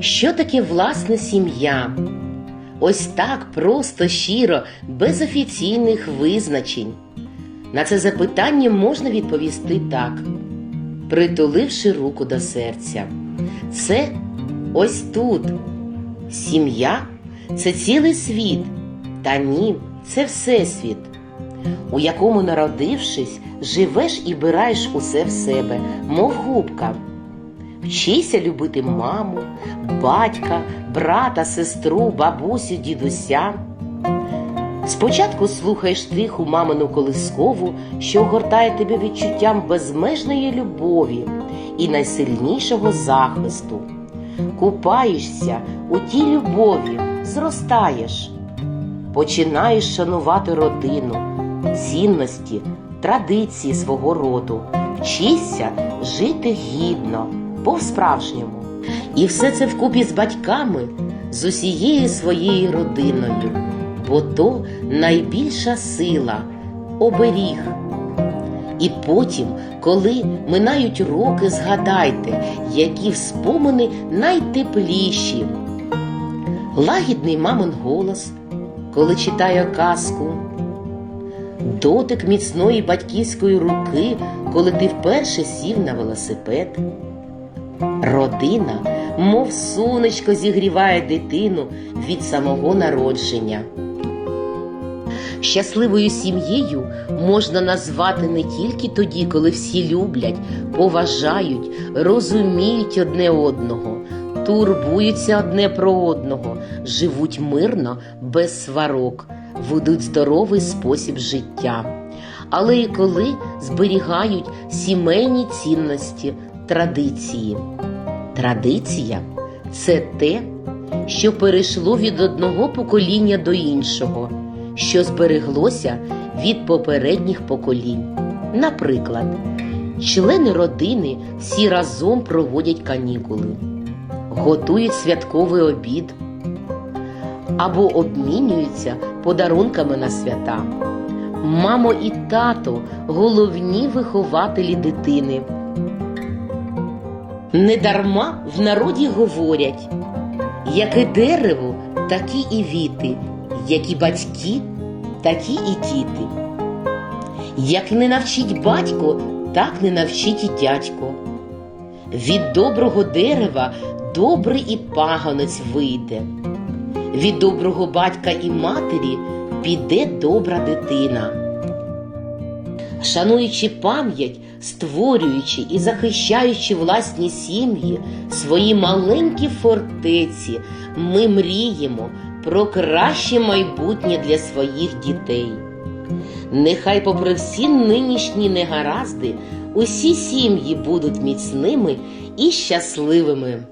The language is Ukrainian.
Що таке власна сім'я? Ось так просто, щиро, без офіційних визначень. На це запитання можна відповісти так, притуливши руку до серця. Це ось тут. Сім'я це цілий світ, та ні, це всесвіт, у якому, народившись, живеш і бираєш усе в себе, мов губка. Вчися любити маму, батька, брата, сестру, бабусю, дідуся. Спочатку слухаєш тиху мамину колискову, що огортає тебе відчуттям безмежної любові і найсильнішого захисту. Купаєшся у тій любові, зростаєш, починаєш шанувати родину, цінності, традиції свого роду, вчишся жити гідно, по-справжньому. І все це вкупі з батьками, з усією своєю родиною, бо то найбільша сила, оберіг. І потім, коли минають роки, згадайте, які спомини найтепліші. Лагідний мамин голос, коли читає казку, дотик міцної батьківської руки, коли ти вперше сів на велосипед. Родина, мов сонечко, зігріває дитину від самого народження. Щасливою сім'єю можна назвати не тільки тоді, коли всі люблять, поважають, розуміють одне одного, турбуються одне про одного, живуть мирно, без сварок, ведуть здоровий спосіб життя, але і коли зберігають сімейні цінності, традиції. Традиція це те, що перейшло від одного покоління до іншого, що збереглося від попередніх поколінь. Наприклад, члени родини всі разом проводять канікули, готують святковий обід або обмінюються подарунками на свята. Мамо і тато головні вихователі дитини. Недарма в народі говорять, яке дерево, такі і віти, які батьки, такі і діти. Як не навчить батько, так не навчить і дядько. Від доброго дерева добрий і пагонець вийде. Від доброго батька і матері піде добра дитина. Шануючи пам'ять, створюючи і захищаючи власні сім'ї, свої маленькі фортеці, ми мріємо про краще майбутнє для своїх дітей. Нехай, попри всі нинішні негаразди, усі сім'ї будуть міцними і щасливими.